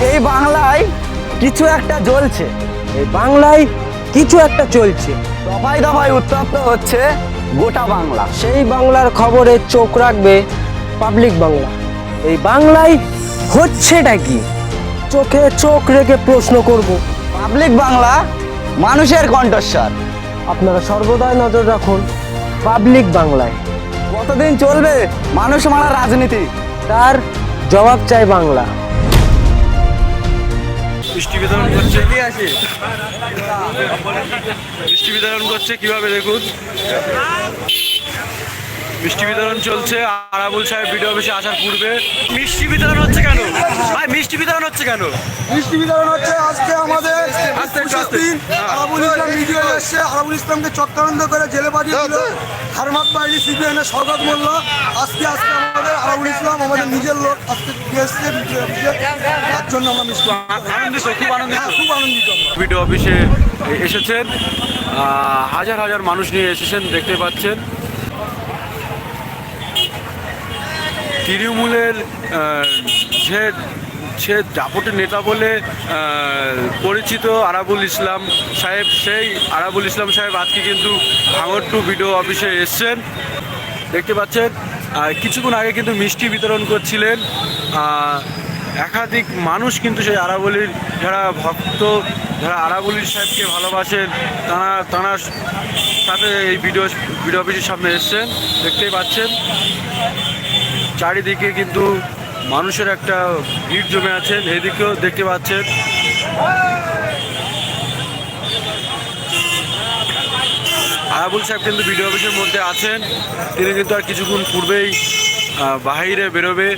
এই বাংলায় কিছু একটা জ্বলছে। এই বাংলায় কিছু একটা চলছে। দফায় দফায় উত্তপ্ত হচ্ছে গোটা বাংলা। সেই বাংলার খবরে চোখ রাখবে পাবলিক বাংলা। এই বাংলায় হচ্ছেটা কি? চোখে চোখ রেখে প্রশ্ন করব। পাবলিক বাংলা মানুষের কণ্ঠস্বর। আপনারা সর্বদাই নজর রাখুন পাবলিক বাংলায়। কতদিন চলবে মানুষ মারা রাজনীতি? তার জবাব চাই বাংলা। মিষ্টি বিতরণ করছে। মিষ্টি বিতরণ করছে কীভাবে দেখুন? মিষ্টি বিতরণ চলছে। আরাবুল সাহেব ভিডিও অফিসে আসার পূর্বে। মিষ্টি বিতরণ হচ্ছে কেন? ভাই মিষ্টি বিতরণ হচ্ছে কেন? মিষ্টি বিতরণ হচ্ছে আজকে আমাদের। দিন। আরাবুল ইসলাম ভিডিও এসছে আরাবুল ইসলামকে চক্রান্ত করে জেলে পাঠিয়ে দিল। হারমাত বাইরি সিবিআই শওকত মোল্লা আজকে আজকে আমাদের আরাবুল ইসলাম আমাদের নিজের লোক আজকে এসছে তার জন্য আমরা মিষ্টি আনন্দিত খুব আনন্দিত হ্যাঁ, খুব আনন্দিত। ভিডিও অফিসে এসেছেন। হাজার হাজার মানুষ নিয়ে এসেছেন দেখতে পাচ্ছেন। তৃণমূলের যে সে দাপটের নেতা বলে পরিচিত আরাবুল ইসলাম সাহেব, সেই আরাবুল ইসলাম সাহেব আজকে কিন্তু ভাঙর টু ভিডিও অফিসে এসছেন। দেখতে পাচ্ছেন কিছুক্ষণ আগে কিন্তু মিষ্টি বিতরণ করছিলেন। একাধিক মানুষ কিন্তু সেই আরাবলির, যারা ভক্ত, যারা আরাবলির সাহেবকে ভালোবাসেন, তারা তারা সাথে এই ভিডিও ভিডিও অফিসের সামনে এসছেন। দেখতেই পাচ্ছেন চারিদিকে কিন্তু মানুষের একটা ভিড় জমে আছেন এদিকেও দেখতে পাচ্ছেন। আরাবুল সাহেব কিন্তু ভিডিও অফিসের মধ্যে আছেন। তিনি কিন্তু আর কিছুক্ষণ পূর্বেই বাহিরে বেরোবে।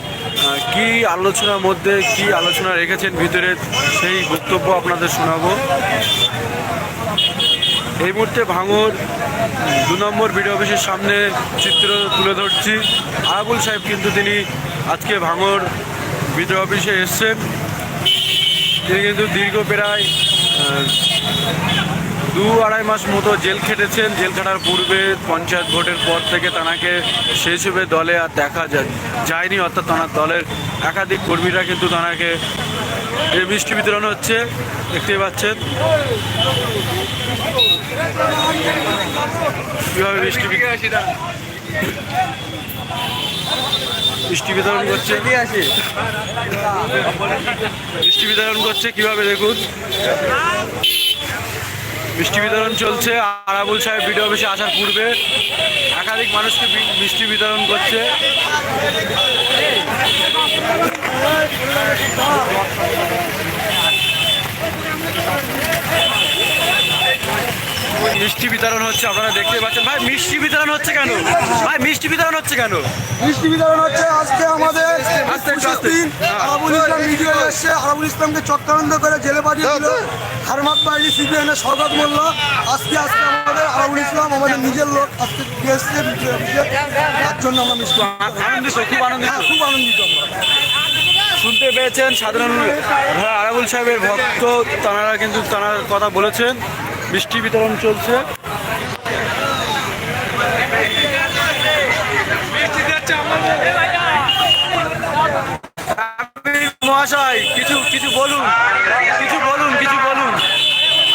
কি আলোচনার মধ্যে, কি আলোচনা রেখেছেন ভিতরে, সেই বক্তব্য আপনাদের শোনাবো। এই মুহূর্তে ভাঙর দু নম্বর ভিডিও অফিসের সামনে চিত্র তুলে ধরছি। আরাবুল সাহেব কিন্তু তিনি আজকে ভাঙর ভিডিও অফিসে এসছেন। তিনি কিন্তু দীর্ঘ প্রায় দু আড়াই মাস মতো জেল খেটেছেন। জেল খাটার পূর্বে পঞ্চায়েত ভোটের পর থেকে তানাকে সেই হিসেবে দলে আর দেখা যায় যায়নি। অর্থাৎ তাঁর দলের একাধিক কর্মীরা কিন্তু তানাকে এই মিষ্টি বিতরণ হচ্ছে। দেখতে পাচ্ছেন। কীভাবে মিষ্টি বিতরণ করছে? মিষ্টি বিতরণ করছে কীভাবে দেখুন? মিষ্টি বিতরণ চলছে। আরাবুল সাহেব ভিডিও অফিসে আসার পূর্বে একাধিক মানুষকে মিষ্টি বিতরণ করছে। মিষ্টি বিতরণ হচ্ছে আপনারা দেখতে পাচ্ছেন। ভাই মিষ্টি বিতরণ হচ্ছে কেন? ভাই মিষ্টি বিতরণ হচ্ছে কেন? মিষ্টি বিতরণ হচ্ছে আজকে আমাদের আস্তে। আরাবুল ইসলাম ভিডিও এসছে আরাবুল ইসলামকে চক্রান্ত করে জেলে পাঠিয়ে দিল। হারমাত বাইরি সিবিআই শওকত মোল্লা। আজকে আজকে আমাদের আরাবুল ইসলাম আমাদের নিজের লোক আজকে এসছে তার জন্য আমরা মিষ্টি আনন্দিত খুব আনন্দিত। হ্যাঁ, খুব আনন্দিত আমরা। শুনতে পেয়েছেন সাধারণ আরাবুল সাহেবের ভক্ত তারা কিন্তু তারা কথা বলেছেন। মিষ্টি বিতরণ চলছে। মহাশয় কিছু কিছু বলুন কিছু বলুন কিছু বলুন।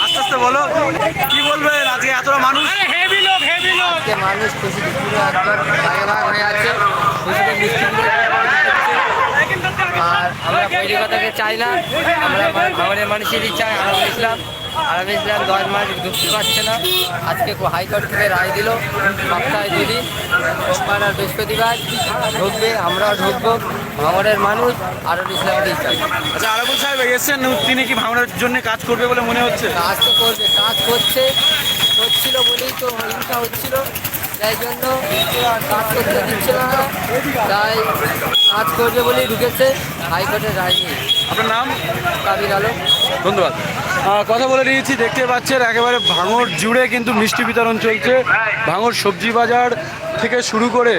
আস্তে আস্তে বলো কি বলবেন? আজকে এতটা মানুষ মানুষ খুশিতে পুরো একবার ভাগে হয়ে আছে খুশিতে মিষ্টি আর আমরা চাই না আমরা আমাদের মানুষেরই চাই আরব ইসলাম আরব ইসলাম দশ মাস ঢুকতে পারছে না। আজকে হাইকোর্ট থেকে রায় দিল। সপ্তাহে দুদিন সোমবার আর বৃহস্পতিবার ঢুকবে আমরাও ঢুকবো। ভাঙড়ের মানুষ আরব ইসলামকেই চাই আচ্ছা আরাবুল সাহেব এসেছেন তিনি কি ভাঙনের জন্য কাজ করবে বলে মনে হচ্ছে? কাজ তো করবে কাজ করছে। করছিল বলেই তো হিংসা হচ্ছিল। তাই জন্য কাজ করতে দিচ্ছিল না। তাই কাজ করবে বলেই ঢুকেছে। হাইকোর্টের রায় নিয়ে। আপনার নাম? কাবির আলম। ধন্যবাদ। কথা বলে নিয়েছি, দেখতে পাচ্ছেন একেবারে ভাঙর জুড়ে কিন্তু মিষ্টি বিতরণ চলছে। ভাঙর সবজি বাজার থেকে শুরু করে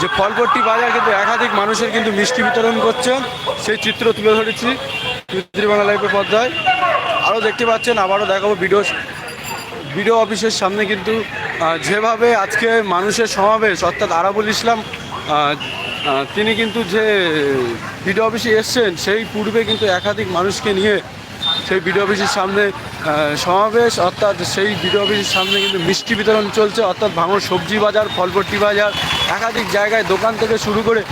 যে ফলপট্টি বাজার কিন্তু একাধিক মানুষের কিন্তু মিষ্টি বিতরণ করছেন সেই চিত্র তুলে ধরেছি পৃথিবী বাংলা লাইফের পর্দায়। আরও দেখতে পাচ্ছেন, আবারও দেখাবো ভিডিও ভিডিও অফিসের সামনে কিন্তু যেভাবে আজকে মানুষের সমাবেশ, অর্থাৎ আরাবুল ইসলাম তিনি কিন্তু যে বিডিও অফিসে এসছেন, সেই পূর্বে কিন্তু একাধিক মানুষকে নিয়ে সেই বিডিও অফিসের সামনে সমাবেশ, অর্থাৎ সেই বিডিও অফিসের সামনে কিন্তু মিষ্টি বিতরণ চলছে, অর্থাৎ ভাঙর সবজি বাজার ফলপট্টি বাজার, একাধিক জায়গায় দোকান থেকে শুরু করে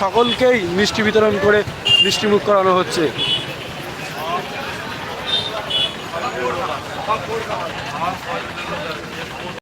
সকলকেই মিষ্টি বিতরণ করে মিষ্টিমুখ করানো হচ্ছে।